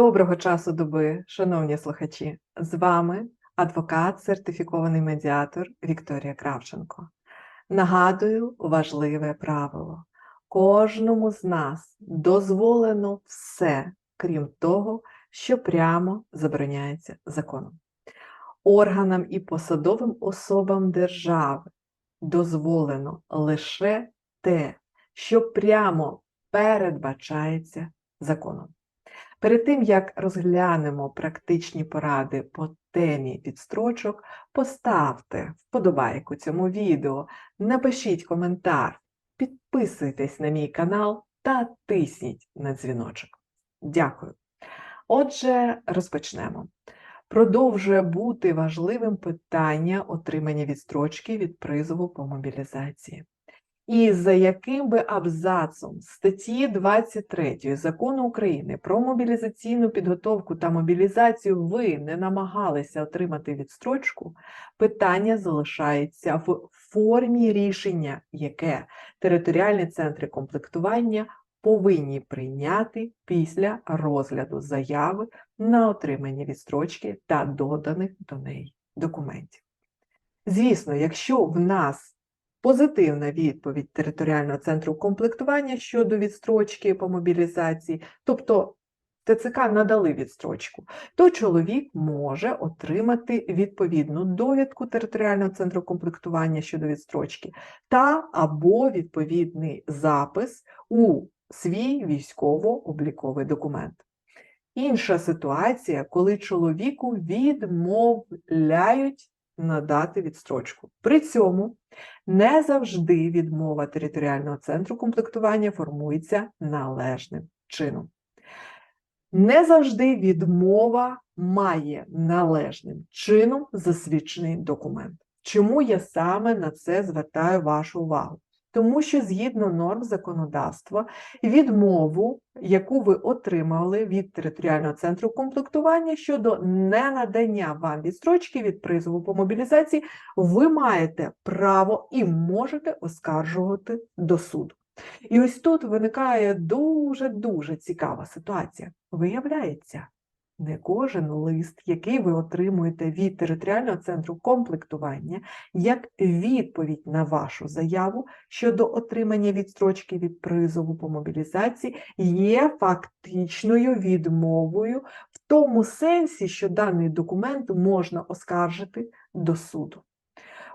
Доброго часу доби, шановні слухачі! З вами адвокат, сертифікований медіатор Вікторія Кравченко. Нагадую важливе правило: кожному з нас дозволено все, крім того, що прямо забороняється законом. Органам і посадовим особам держави дозволено лише те, що прямо передбачається законом. Перед тим, як розглянемо практичні поради по темі відстрочок, поставте вподобайку цьому відео, напишіть коментар, підписуйтесь на мій канал та тисніть на дзвіночок. Дякую. Отже, розпочнемо. Продовжує бути важливим питання отримання відстрочки від призову по мобілізації. І за яким би абзацом статті 23 закону України про мобілізаційну підготовку та мобілізацію ви не намагалися отримати відстрочку, питання залишається в формі рішення, яке територіальні центри комплектування повинні прийняти після розгляду заяви на отримання відстрочки та доданих до неї документів. Звісно, якщо в нас Позитивна відповідь територіального центру комплектування щодо відстрочки по мобілізації, тобто ТЦК надали відстрочку, то чоловік може отримати відповідну довідку територіального центру комплектування щодо відстрочки та або відповідний запис у свій військово-обліковий документ. Інша ситуація, коли чоловіку відмовляють надати відстрочку. При цьому не завжди відмова територіального центру комплектування формується належним чином. Не завжди відмова має належним чином засвідчений документ. Чому я саме на це звертаю вашу увагу? Тому що згідно норм законодавства, відмову, яку ви отримали від територіального центру комплектування щодо ненадання вам відстрочки від призову по мобілізації, ви маєте право і можете оскаржувати до суду. І ось тут виникає дуже-дуже цікава ситуація. Виявляється, не кожен лист, який ви отримуєте від територіального центру комплектування, як відповідь на вашу заяву щодо отримання відстрочки від призову по мобілізації, є фактичною відмовою в тому сенсі, що даний документ можна оскаржити до суду.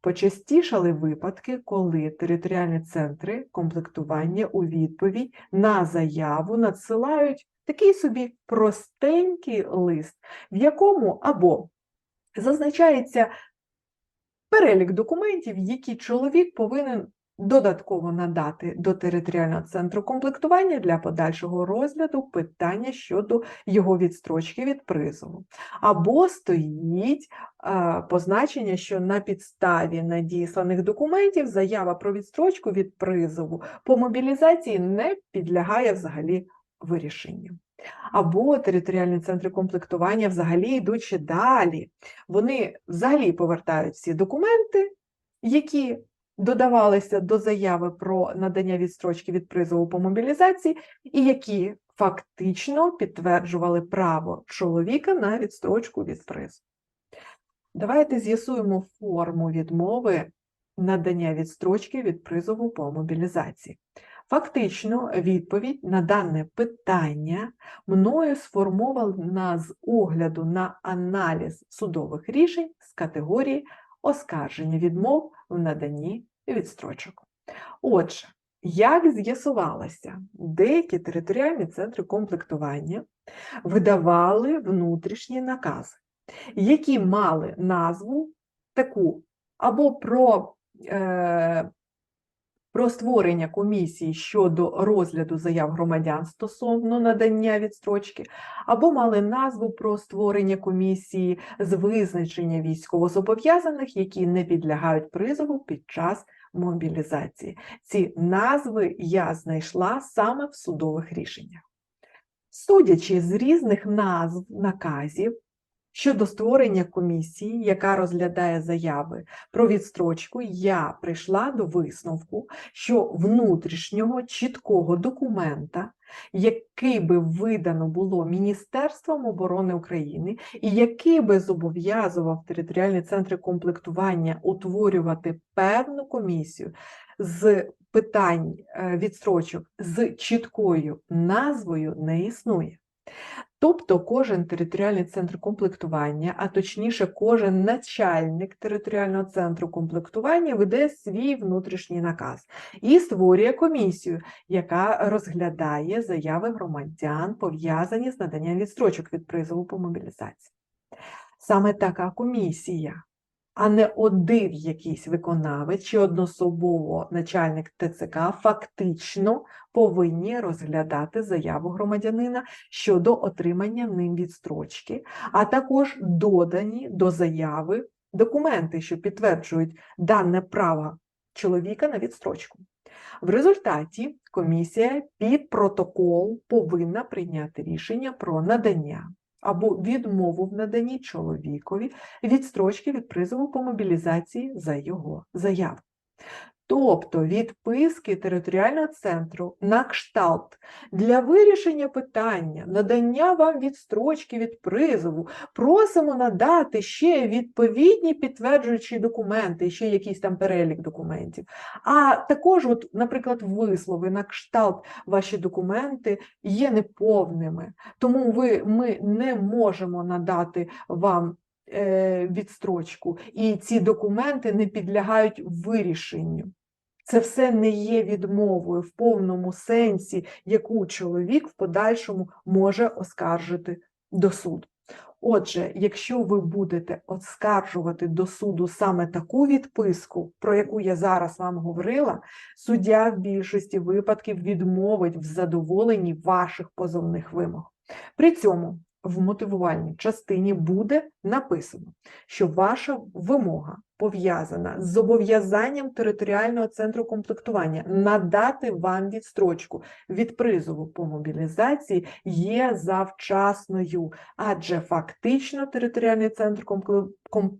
Почастішали випадки, коли територіальні центри комплектування у відповідь на заяву надсилають такий собі простенький лист, в якому або зазначається перелік документів, які чоловік повинен додатково надати до територіального центру комплектування для подальшого розгляду питання щодо його відстрочки від призову. Або стоїть а, позначення, що на підставі надісланих документів заява про відстрочку від призову по мобілізації не підлягає взагалі вирішенню. Або територіальні центри комплектування взагалі йдуть ще далі. Вони взагалі повертають всі документи, які додавалися до заяви про надання відстрочки від призову по мобілізації, і які фактично підтверджували право чоловіка на відстрочку від призову. Давайте з'ясуємо форму відмови надання відстрочки від призову по мобілізації. Фактично, відповідь на дане питання мною сформована з огляду на аналіз судових рішень з категорії оскарження відмов в наданні відстрочок. Отже, як з'ясувалося, деякі територіальні центри комплектування видавали внутрішні накази, які мали назву таку або про е, про створення комісії щодо розгляду заяв громадян стосовно надання відстрочки, або мали назву про створення комісії з визначення військовозобов'язаних, які не підлягають призову під час мобілізації. Ці назви я знайшла саме в судових рішеннях. Судячи з різних назв наказів, Щодо створення комісії, яка розглядає заяви про відстрочку, я прийшла до висновку, що внутрішнього чіткого документа, який би видано було Міністерством оборони України, і який би зобов'язував територіальні центри комплектування утворювати певну комісію з питань е, відстрочок з чіткою назвою, не існує. Тобто кожен територіальний центр комплектування, а точніше, кожен начальник територіального центру комплектування веде свій внутрішній наказ і створює комісію, яка розглядає заяви громадян, пов'язані з наданням відстрочок від призову по мобілізації. Саме така комісія а не один якийсь виконавець чи одноособово начальник ТЦК фактично повинні розглядати заяву громадянина щодо отримання ним відстрочки, а також додані до заяви документи, що підтверджують дане право чоловіка на відстрочку. В результаті комісія під протокол повинна прийняти рішення про надання або відмову в наданні чоловікові відстрочки від призову по мобілізації за його заяву. Тобто відписки територіального центру на кшталт для вирішення питання, надання вам відстрочки від призову, просимо надати ще відповідні підтверджуючі документи, ще якийсь там перелік документів. А також, от, наприклад, вислови на кшталт ваші документи є неповними, тому ви, ми не можемо надати вам. Е, відстрочку, і ці документи не підлягають вирішенню. Це все не є відмовою в повному сенсі, яку чоловік в подальшому може оскаржити до суду. Отже, якщо ви будете оскаржувати до суду саме таку відписку, про яку я зараз вам говорила, суддя в більшості випадків відмовить в задоволенні ваших позовних вимог. При цьому в мотивувальній частині буде написано, що ваша вимога пов'язана з зобов'язанням територіального центру комплектування надати вам відстрочку від призову по мобілізації є завчасною, адже фактично територіальний центр комплектування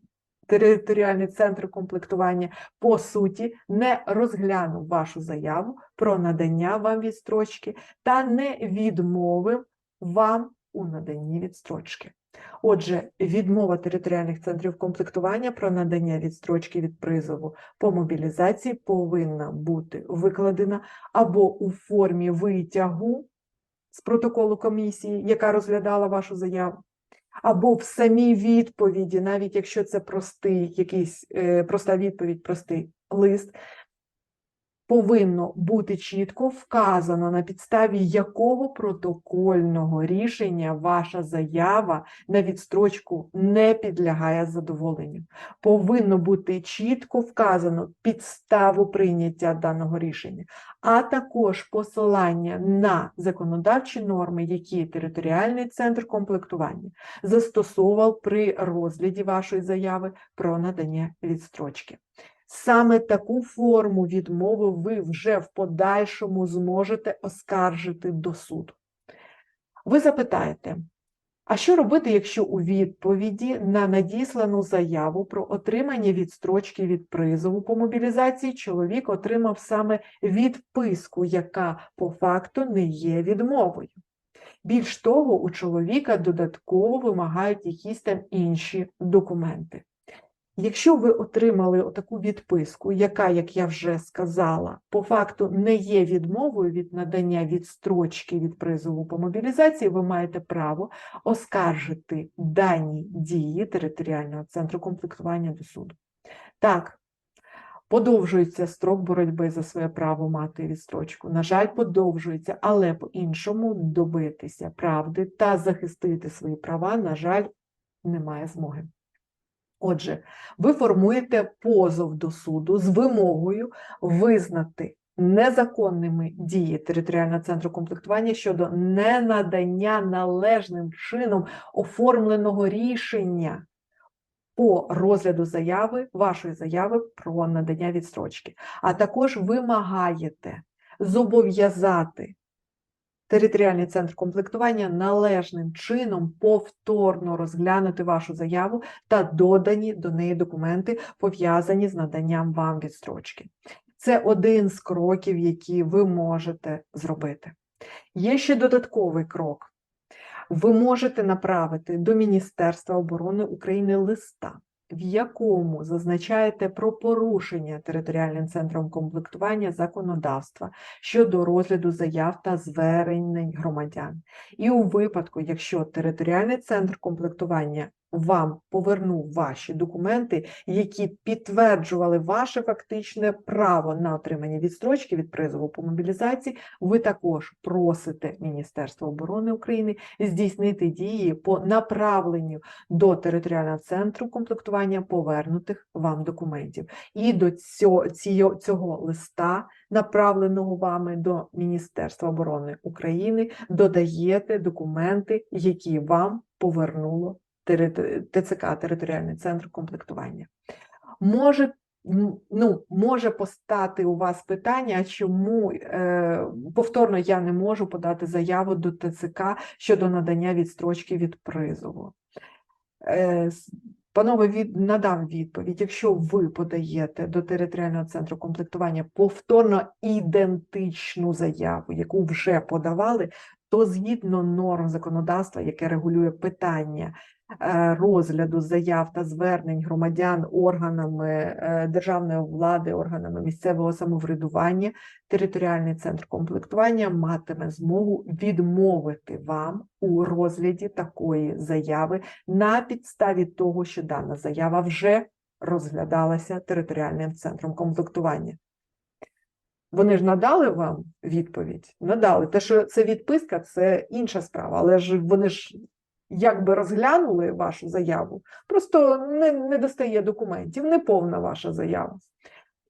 Територіальний центр комплектування по суті не розглянув вашу заяву про надання вам відстрочки та не відмовив вам у наданні відстрочки. Отже, відмова територіальних центрів комплектування про надання відстрочки від призову по мобілізації повинна бути викладена або у формі витягу з протоколу комісії, яка розглядала вашу заяву, або в самій відповіді, навіть якщо це простий якийсь е, проста відповідь, простий лист, повинно бути чітко вказано, на підставі якого протокольного рішення ваша заява на відстрочку не підлягає задоволенню. Повинно бути чітко вказано підставу прийняття даного рішення, а також посилання на законодавчі норми, які територіальний центр комплектування застосовував при розгляді вашої заяви про надання відстрочки. Саме таку форму відмови ви вже в подальшому зможете оскаржити до суду. Ви запитаєте, а що робити, якщо у відповіді на надіслану заяву про отримання відстрочки від призову по мобілізації чоловік отримав саме відписку, яка по факту не є відмовою? Більш того, у чоловіка додатково вимагають якісь там інші документи. Якщо ви отримали таку відписку, яка, як я вже сказала, по факту не є відмовою від надання відстрочки від призову по мобілізації, ви маєте право оскаржити дані дії територіального центру комплектування до суду. Так, подовжується строк боротьби за своє право мати відстрочку. На жаль, подовжується, але по-іншому добитися правди та захистити свої права, на жаль, немає змоги. Отже, ви формуєте позов до суду з вимогою визнати незаконними дії територіального центру комплектування щодо ненадання належним чином оформленого рішення по розгляду заяви, вашої заяви про надання відстрочки, а також вимагаєте зобов'язати територіальний центр комплектування належним чином повторно розглянути вашу заяву та додані до неї документи, пов'язані з наданням вам відстрочки. Це один з кроків, які ви можете зробити. Є ще додатковий крок. Ви можете направити до Міністерства оборони України листа, в якому зазначаєте про порушення територіальним центром комплектування законодавства щодо розгляду заяв та звернень громадян. І у випадку, якщо територіальний центр комплектування вам повернув ваші документи, які підтверджували ваше фактичне право на отримання відстрочки від призову по мобілізації, ви також просите Міністерство оборони України здійснити дії по направленню до територіального центру комплектування повернутих вам документів. І до цього, цього, листа, направленого вами до Міністерства оборони України, додаєте документи, які вам повернуло ТЦК, територіальний центр комплектування. Може, ну, може постати у вас питання, чому е, повторно я не можу подати заяву до ТЦК щодо надання відстрочки від призову. Е, Панове від, надам відповідь, якщо ви подаєте до територіального центру комплектування повторно ідентичну заяву, яку вже подавали, то згідно норм законодавства, яке регулює питання розгляду заяв та звернень громадян органами е, державної влади, органами місцевого самоврядування, територіальний центр комплектування матиме змогу відмовити вам у розгляді такої заяви на підставі того, що дана заява вже розглядалася територіальним центром комплектування. Вони ж надали вам відповідь? Надали. Те, що це відписка, це інша справа, але ж вони ж якби розглянули вашу заяву, просто не, не достає документів, не повна ваша заява.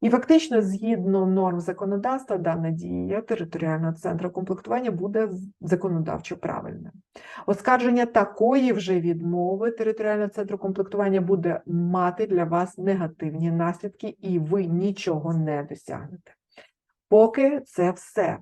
І фактично, згідно норм законодавства, дана дія територіального центру комплектування буде законодавчо правильним. Оскарження такої вже відмови територіального центру комплектування буде мати для вас негативні наслідки, і ви нічого не досягнете. Поки це все.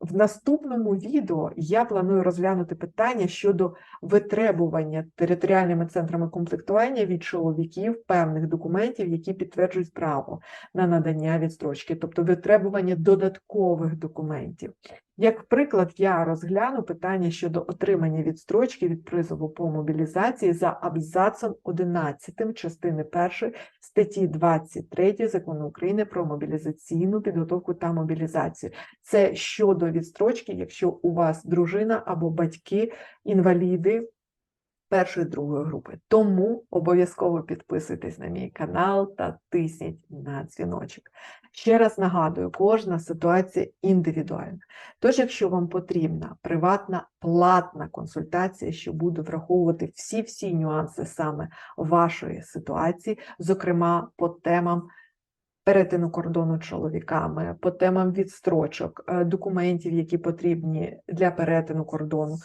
В наступному відео я планую розглянути питання щодо витребування територіальними центрами комплектування від чоловіків певних документів, які підтверджують право на надання відстрочки, тобто витребування додаткових документів. Як приклад, я розгляну питання щодо отримання відстрочки від призову по мобілізації за абзацом 11 частини 1 статті 23 Закону України про мобілізаційну підготовку та мобілізацію. Це щодо відстрочки, якщо у вас дружина або батьки інваліди першої другої групи. Тому обов'язково підписуйтесь на мій канал та тисніть на дзвіночок. Ще раз нагадую, кожна ситуація індивідуальна. Тож, якщо вам потрібна приватна платна консультація, що буде враховувати всі-всі нюанси саме вашої ситуації, зокрема по темам перетину кордону чоловіками, по темам відстрочок, е, документів, які потрібні для перетину кордону,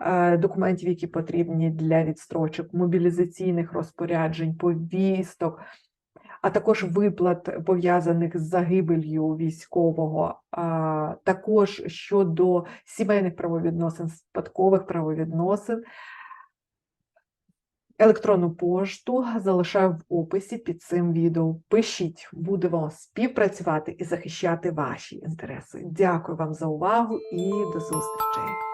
е, документів, які потрібні для відстрочок, мобілізаційних розпоряджень, повісток, а також виплат пов'язаних з загибелью військового, також щодо сімейних правовідносин, спадкових правовідносин. Електронну пошту залишаю в описі під цим відео. Пишіть, будемо співпрацювати і захищати ваші інтереси. Дякую вам за увагу і до зустрічі!